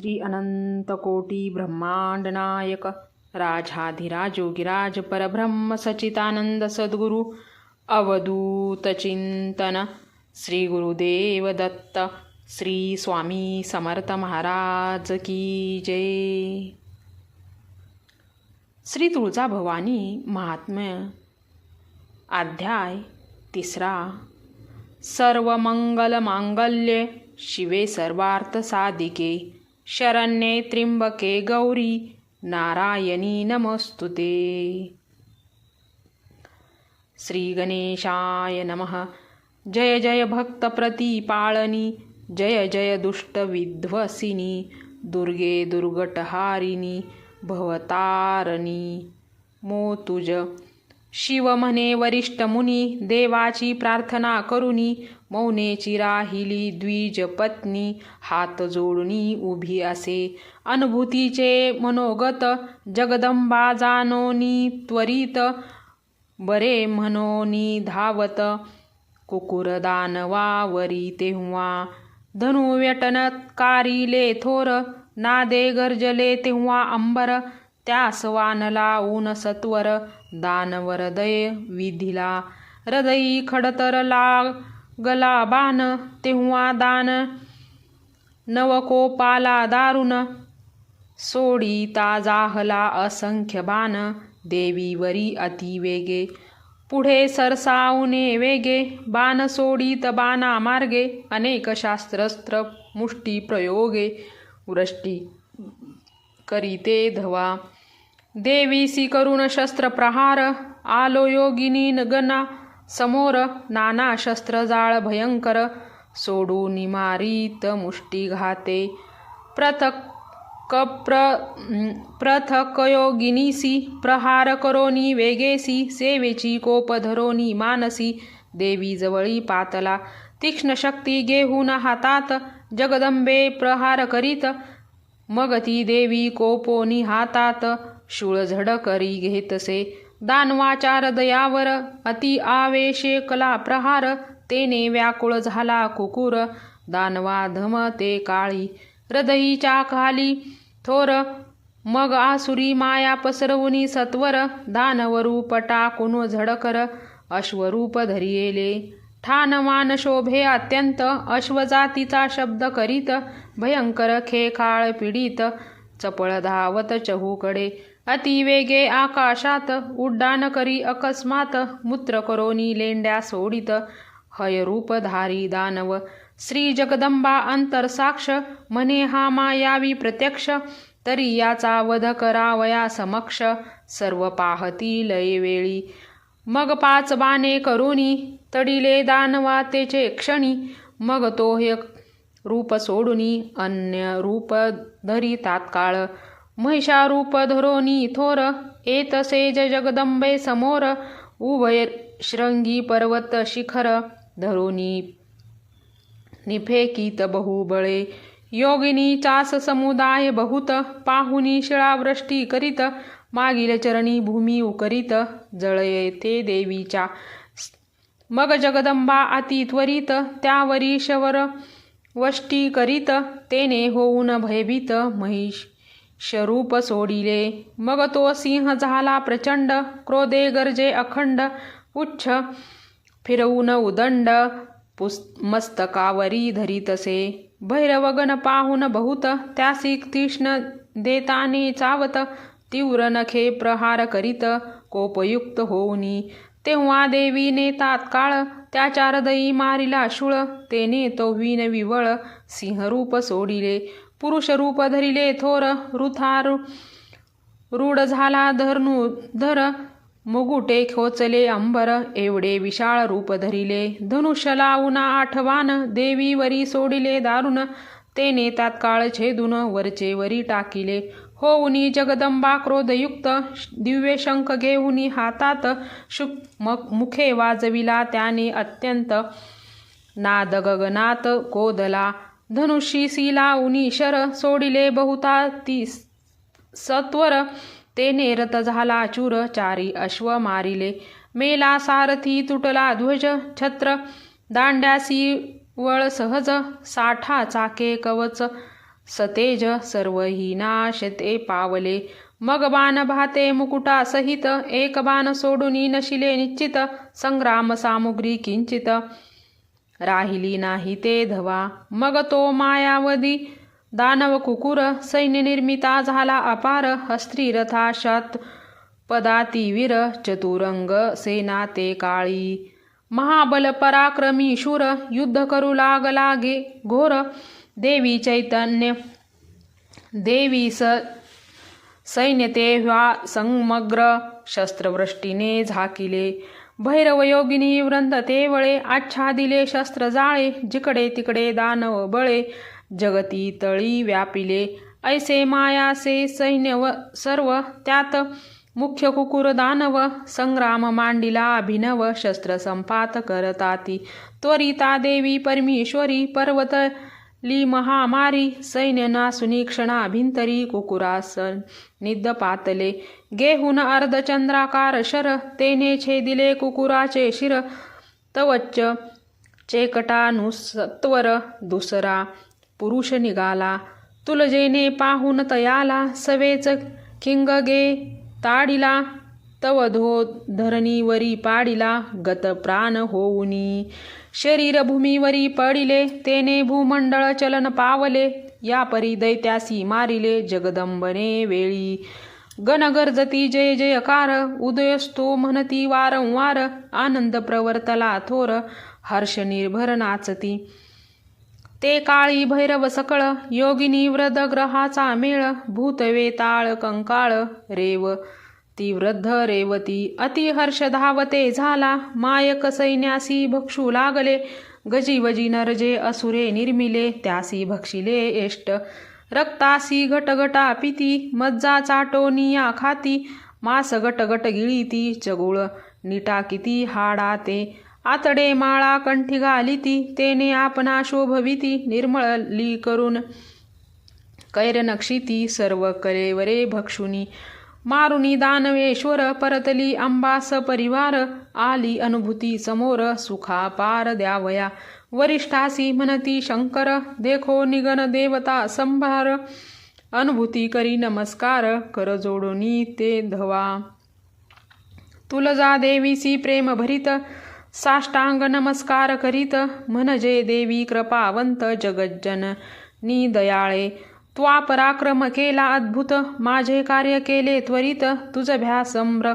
श्री अनंतकोटी ब्रह्मांड नायक राजाधिराज परब्रह्म सचितानंद सद्गुरु अवदूत चिंतन श्री गुरुदेव दत्त श्री स्वामी समर्थ महाराज की जय। श्री तुळजा भवानी महात्म्य अध्याय तिसरा सर्व मंगल शिवे सर्वार्थ साधिके। शरण्ये त्र्यंबके गौरी नारायणी नमस्तुते। श्री गणेशाय नमः। जय जय भक्त जय जय दुष्ट विध्वसिनी दुर्गे दुर्गटहारिणी भवतारणी मोतुज शिव म्हणे वरिष्ठ मुनी देवाची प्रार्थना करुनी मौनेची राहिली द्विज पत्नी हात जोडणी उभी असे. अनुभूतीचे मनोगत जगदंबा जानोनी त्वरित बरे म्हणोनी धावत. कुकुर दानवावरी तेव्हा धनुव्यटनकारिले थोर नादे गर्जले तेव्हा अंबर. त्यासवानला ऊन सत्वर दानवर दय हृदयी खडतर लागला बाण तेव्हा दान नवकोपाला दारुण. सोडी ताजाहला असंख्य बाण देवीवरी अतिवेगे पुढे सरसावने वेगे बाण सोडीत बाणा मार्गे. अनेक शास्त्रस्त्र मुष्टी प्रयोगे. वृष्टी करीते धवा. देवीसी करुण शस्त्र प्रहार आलो योगिनी गणा समोर नाना शस्त्र जाळ भयंकर सोडून मारीत मुष्टी घाते. प्रथक कप्र प्रथकयोगिनीसी प्रहार करोनी वेगेसी सेवेची कोप धरोनी मानसी. देवी जवळी पातला तीक्ष्ण शक्ती घेऊन हातात जगदंबे प्रहार करीत. मग ती देवी कोपोनी हातात शूळ झड करी घेतसे. दानवाच्या हृदयावर अति आवेशे कला प्रहार तेने व्याकुळ झाला कुकुर. दानवा धम ते काळी हृदयीच्या खाली थोर. मग आसुरी माया पसरवुनी सत्वर दानवरूप टाकून झडकर. अश्वरूप धरियेले. ठाणमान शोभे अत्यंत अश्वजातीचा शब्द करीत. भयंकर खेखाळ पीडित. चपळ धावत चहूकडे. अतिवेगे आकाशात उड्डाण करी अकस्मात मूत्र करोनी लेंड्या सोडित हयरूपधारी दानव श्री जगदंबा अंतरसाक्ष म्हणे हा मायावी प्रत्यक्ष तरी याचा वध करावया समक्ष सर्व पाहती लय वेळी. मग पाच बाणे करुनी तडिले दानवा तेचे क्षणी मग तो हे रूप सोडुनी अन्य रूप धरी तात्काळ. महिषारूप धरोनी थोर एतसेज जगदंबे समोर उभय श्रंगी पर्वत शिखर धरोनी निफेकीत बहुबळे। योगिनी चास समुदाय बहुत पाहुनी शिळावृष्टी करीत मागील चरणी भूमी उकरीत जळयते देवीच्या। मग जगदंबा अति त्वरित त्यावरी शवर वष्टी करीत तेने होऊन भयभीत महिष शरूप सोडिले. मग तो सिंह झाला प्रचंड क्रोधे गरजे अखंड उच्छ फिरवून उदंड पुस् मस्तकावरी धरीतसे. भैरवगण पाहून बहुत त्यासी तीक्ष्ण देताने चावत तीव्र नखे प्रहार करीत कोपयुक्त होऊनी. तेव्हा देवीने तात्काळ त्याच्या हृदयी मारिला शूळ तेने तो विन विवळ सिंहरूप सोडिले. पुरुष रूप धरिले थोर रुथार रूढ झाला धरणू धर मुगुटे खोचले अंबर एवढे विशाळ रूप धरिले. धनुष्य लावून आठवान देवीवरी सोडिले दारुण तेने तात्काळ छेदून वरचे वरी टाकिले. होऊनी जगदंबा क्रोधयुक्त दिव्य शंख घेऊनी हातात शुक मुखे वाजविला त्याने अत्यंत नाद गगनात कोदला. धनुषी सिलावुनी शर सोडिले बहुता ती सत्वर. ते नेरत झाला चूर चारी अश्व मारिले. मेला सारथी तुटला ध्वज छत्र. दांड्यासी वळ सहज साठा चाके कवच. सतेज सर्व ही नाश ते पावले. मग बाण भाते मुकुटा सहित एक बाण सोडून नशिले निश्चित. संग्राम सामुग्री किंचित. राहिली नाही ते धवा. मग तो मायावधी दानव कुकुर सैन्य निर्मिता झाला अपार हस्त्री रथाशात पदाती वीर चतुरंग सेना ते काळी. महाबल पराक्रमी शूर युद्ध करू लागला गे घोर. देवी चैतन्य देवी स सैन्य तेव्हा समग्र. शस्त्रवृष्टीने झाकिले. भैरव योगिनी वृंद ते वळे आच्छादिले शस्त्र जाळे जिकडे तिकडे दानव बळे जगती तळी व्यापिले. ऐसे मायासे सैन्य व सर्व त्यात मुख्य कुकुर दानव संग्राम मांडिला अभिनव शस्त्र संपात करताती. त्वरिता देवी परमेश्वरी पर्वत ली महामारी सैन्यना नासुनी भिंतरी कुकुरासन. निद्द पातले गेहून अर्धचंद्राकार शर तेने छेदिले कुकुराचे शिर. तवच्च चेकटानुसत्वर दुसरा. पुरुष निघाला. तुलजेने पाहून तयाला. सवेच किंगगे ताडिला. तव धो धरणीवरी पाडिला गत प्राण होऊनी. शरीर भूमीवरी पडिले तेने भूमंडळ चलन पावले. या परी दैत्यासी मारिले जगदंबने वेळी. गणगर्जती जय जयकार उदयस्तो म्हणती वारंवार आनंद प्रवर्तला थोर हर्ष निर्भर नाचती. ते काळी भैरव सकळ योगिनी व्रत ग्रहाचा मेळ भूतवेताळ कंकाळ रेव ती वृद्ध रेवती अतिहर्ष धावते झाला. मायक सैन्यासी भक्षू लागले. गजीवजी नरजे असुरे निर्मिले. त्यासी भक्षिले एष्ट. रक्तासी घटघटा पिती. मज्जा चाटोनिया खाती. मास गटगट गिळीती. चगुळ निटा किती हाडा ते. आतडे माळा कंठी घालिती. तेने आपणा शोभविती. निर्मळली करून कैर नक्षिती. सर्व कलेवरे भक्षुनी मारुनी दानवेश्वर परतली अंबास परिवार आली अनुभूती समोर सुखा पार द्यावया. वरिष्ठासी म्हणती शंकर देखो निगन देवता संभार. अनुभूती करी नमस्कार कर जोडोनी ते धवा. तुलजा देवीसी प्रेम भरित साष्टांग नमस्कार करीत. म्हणजे देवी कृपावंत जगज्जन नी दयाळे. त्वा पराक्रम केला अद्भुत माझे कार्य केले त्वरित तुझ भ्यासम्र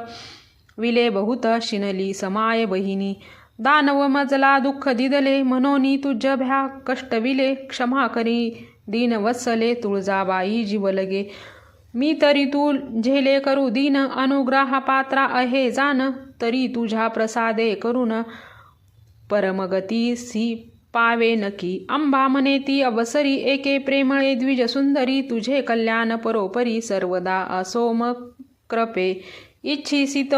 विले बहुत शिनली समाय बहिणी. दानव मजला दुःख दिदले मनोनी तुझ भ्या कष्टविले क्षमा करी. दीन वत्सले तुळजाबाई जीवलगे मी तरी तू झेले करू दीन अनुग्रह पात्रा अहे जान तरी तुझ्या प्रसादे करून परमगती सी पावे नकी. अंबा म्हणे ती अवसरी एके प्रेमळे द्विज सुंदरी तुझे कल्याण परोपरी सर्वदा असोम कृपे. इच्छिसित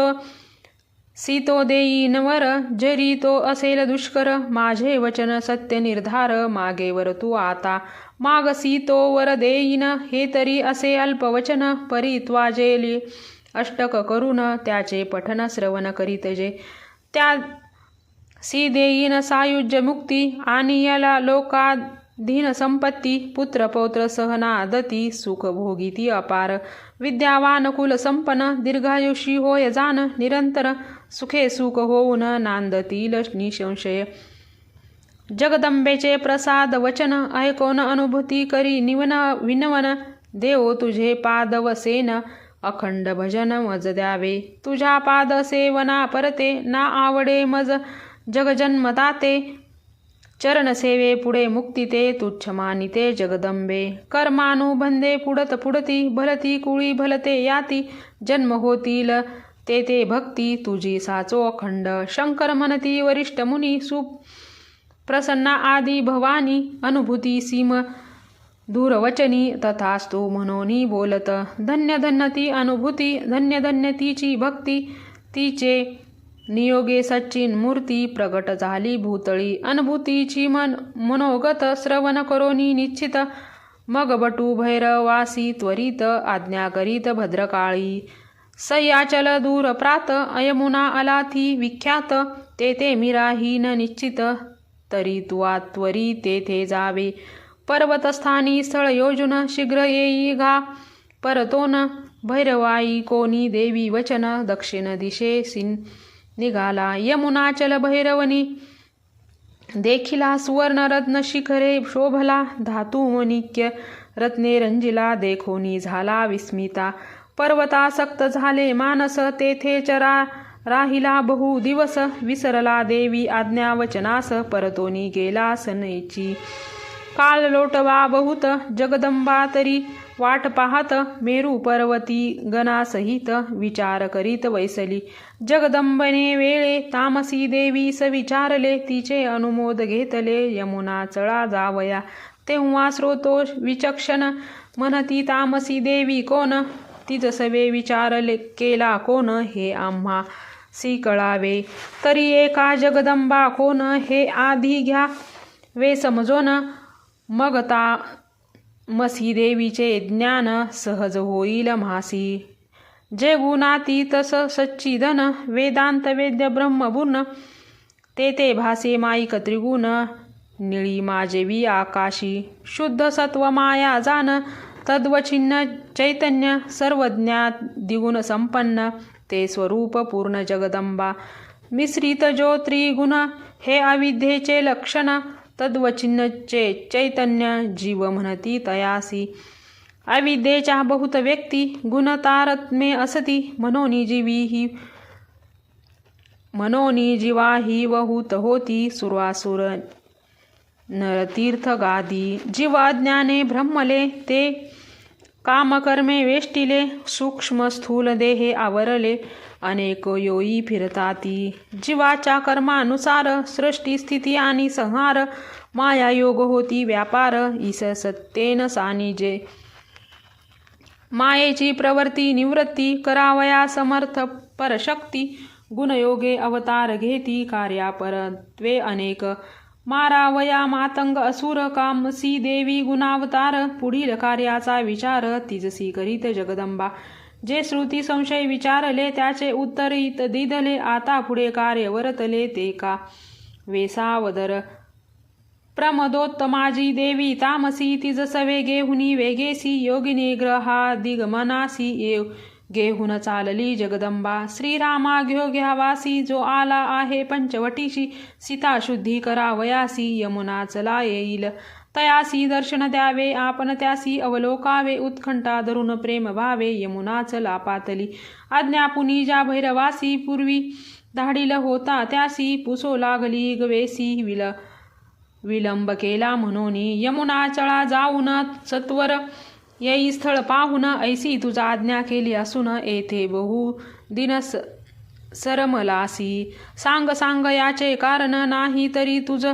सीतो देई नवर जरी तो असेल दुष्कर माझे वचन सत्य निर्धार मागेवर तू आता. माग सीतो वर देईन हे तरी असे अल्पवचन परी त्वाजेली अष्टक करून त्याचे पठन श्रवण करीत जे. त्या सी देईन सायुज्य मुक्ती आणि याला लोकाधीन संपत्ती पुत्र पौत्र सहनादती सुख भोगीती अपार. विद्यावान कुल संपन्न दीर्घायुषी होय जान निरंतर सुखे सुख होऊन नांदतील निसंशय. जगदंबेचे प्रसाद वचन ऐकून अनुभूती करी निवन विनवन? देव तुझे पादवसेन अखंड भजन मज द्यावे. तुझ्या पाद सेवना परते ना आवडे मज जगजन्मदाते चरणसेवे पुढे मुक्ती ते तुच्छ मानिते जगदंबे कर्मानुबंधे पुडत पुडती भलती कुळी भलते याती। जन्म होतील ते ते भक्ती तुझी साचो अखंड। शंकर म्हणती वरिष्ठ मुनी सु प्रसन्ना आदी भवानी। अनुभूती सीम दूरवचनी तथास्तु म्हणोनी बोलत। धन्य धन्य ती अनुभूती धन्य धन्य तिची भक्ती तिचे नियोगे सच्चिन मूर्ती प्रगट झाली भूतळी. अनुभूतीची मन मनोगत श्रवण करोनी निश्चित. मग बटू भैरवासी त्वरित आज्ञा करीत भद्रकाळी. सयाचल दूर प्रात अयमुना अलाथी विख्यात. तेथे मिराहीन निश्चित. तरी तुवा त्वरी तेथे जावे. पर्वतस्थानी स्थळ योजून शीघ्र येई घा परतोन भैरवाई कोणी देवी वचन दक्षिण दिशे सिन निघाला. यमुनाचल भैरवनी देखिला सुवर्णरत्न शिखरे शोभला धातु मणिक्य रत्ने रंजिला देखोनी झाला विस्मिता. पर्वतासक्त झाले मानस तेथे चरा राहिला बहु दिवस. विसरला देवी आज्ञा वचनास परतोनी गेला सनईची काल लोटवा बहुत जगदंबा तरी वाट पाहत मेरू पर्वती गणासहित विचार करीत वैसली. जगदंबने वेळे तामसी देवी विचारले तिचे अनुमोद घेतले यमुना चळा जावया. तेव्हा स्रोतोष विचक्षण म्हणती तामसी देवी कोण? तिज सवे विचारले केला कोण हे आम्हा? सी कळावे तरी एका जगदंबा कोण? हे आधी घ्या. वे समजोन मग ता मसी देवीचे ज्ञान सहज होईल म्हासी जे गुणातीत स सच्चिदन वेदांत वेद्य ब्रह्मबुन ते ते भासे माईक त्रिगुण निळी माजेवी आकाशी. शुद्ध सत्व माया जान तद्वचिन्न चैतन्य सर्वज्ञात द्विगुण संपन्न ते स्वरूप पूर्ण जगदंबा. मिश्रित ज्योत्रिगुण हे अविद्येचे लक्षण तद्वचिन्हचे चैतन्य जीव म्हणती तयासी। अविद्येच्या बहुत व्यक्ती गुणतारत्मे असती मनोनी जीवी ही मनोनी जीवा ही वहूत होती सुरासुर नरतीर्थ गादी ब्रह्मले ते कामकर्मे वेष्टिले सूक्ष्म स्थूल देहे आवरले अनेक योई फिरताती. जीवाच्या कर्मानुसार सृष्टी स्थिती आणि संहार माया योग होती व्यापार इस सत्तेन सानिजे. मायेची प्रवृत्ती निवृत्ती करावया समर्थ परशक्ती गुणयोगे अवतार घेती कार्यापरत्वे अनेक मारावया मातंग असुर कामसी देवी गुणावतार पुढील कार्याचा विचार तिजसी करीत जगदंबा. जे श्रुती संशय विचारले त्याचे उत्तरित दिदले आता पुढे कार्य वरतले ते का? वेसावदर. प्रमदोत्तमाजी देवी तामसी तिजस वेगे गेहुनी वेगेसी योगिनी ग्रहा दिगमनासी येव. घेऊन चालली जगदंबा. श्रीरामा घ्यो घ्यावासी जो आला आहे पंचवटीशी. सीता शुद्धी करावयासी यमुना चला येईल. तयासी दर्शन द्यावे आपण त्यासी अवलोकावे. उत्कंठा धरून प्रेम भावे यमुना चला पातली. आज्ञापुनी ज्या भैरवासी पूर्वी. धाडील होता त्यासी पुसो लागली गवेसी. विल विलंब केला म्हणून यमुना चळा जाऊन सत्वर. येई स्थळ पाहून ऐसी तुझा आज्ञा केली असून येथे बहु दिनस सरमलासी. सांग सांग याचे कारण नाही तरी तुझ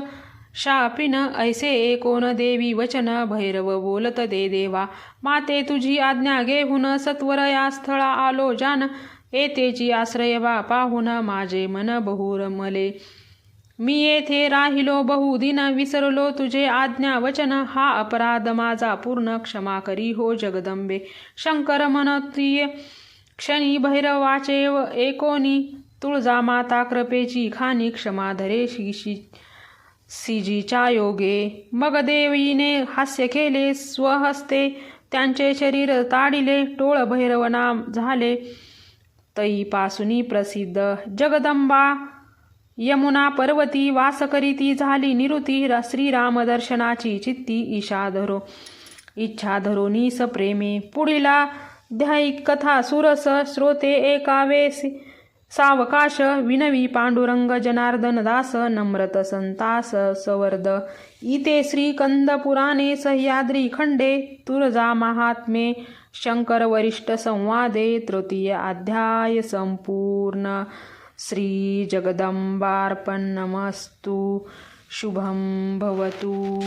शापिन ऐसे एकोन देवी वचन भैरव बोलत दे देवा. माते तुझी आज्ञा घेऊन सत्वर या स्थळा आलो जान. येतेची आश्रयवा पाहून माझे मन बहुर मले मी येथे राहिलो बहुदिन विसरलो तुझे आज्ञा वचन. हा अपराध माझा पूर्ण क्षमा करी हो जगदंबे. शंकर मनत्रिय क्षणी भैरवाचे व एकोनी तुळजा माता कृपेची खानी क्षमा धरे शिशी सिजीच्या योगे. मग देवीने हास्य केले स्वहस्ते त्यांचे शरीर ताडिले टोळ भैरव नाम झाले. तईपासुनी प्रसिद्ध जगदंबा यमुना पर्वती वास करीती झाली निरुती श्रीराम दर्शनाची चित्ती ईशा धरो. इच्छा स प्रेमे पुढीला ध्यायिक कथा सुरस श्रोते एकावे सावकाश विनवी पांडुरंग जनार्दन दास नम्रत संतास सवर्द. इते श्रीकंद पुराणे सह्याद्री खंडे तुरजा महात्मे शंकर वरिष्ठ संवादे तृतीय अध्याय संपूर्ण. श्रीजगदम्बार्पणमस्तु। शुभं भवतु।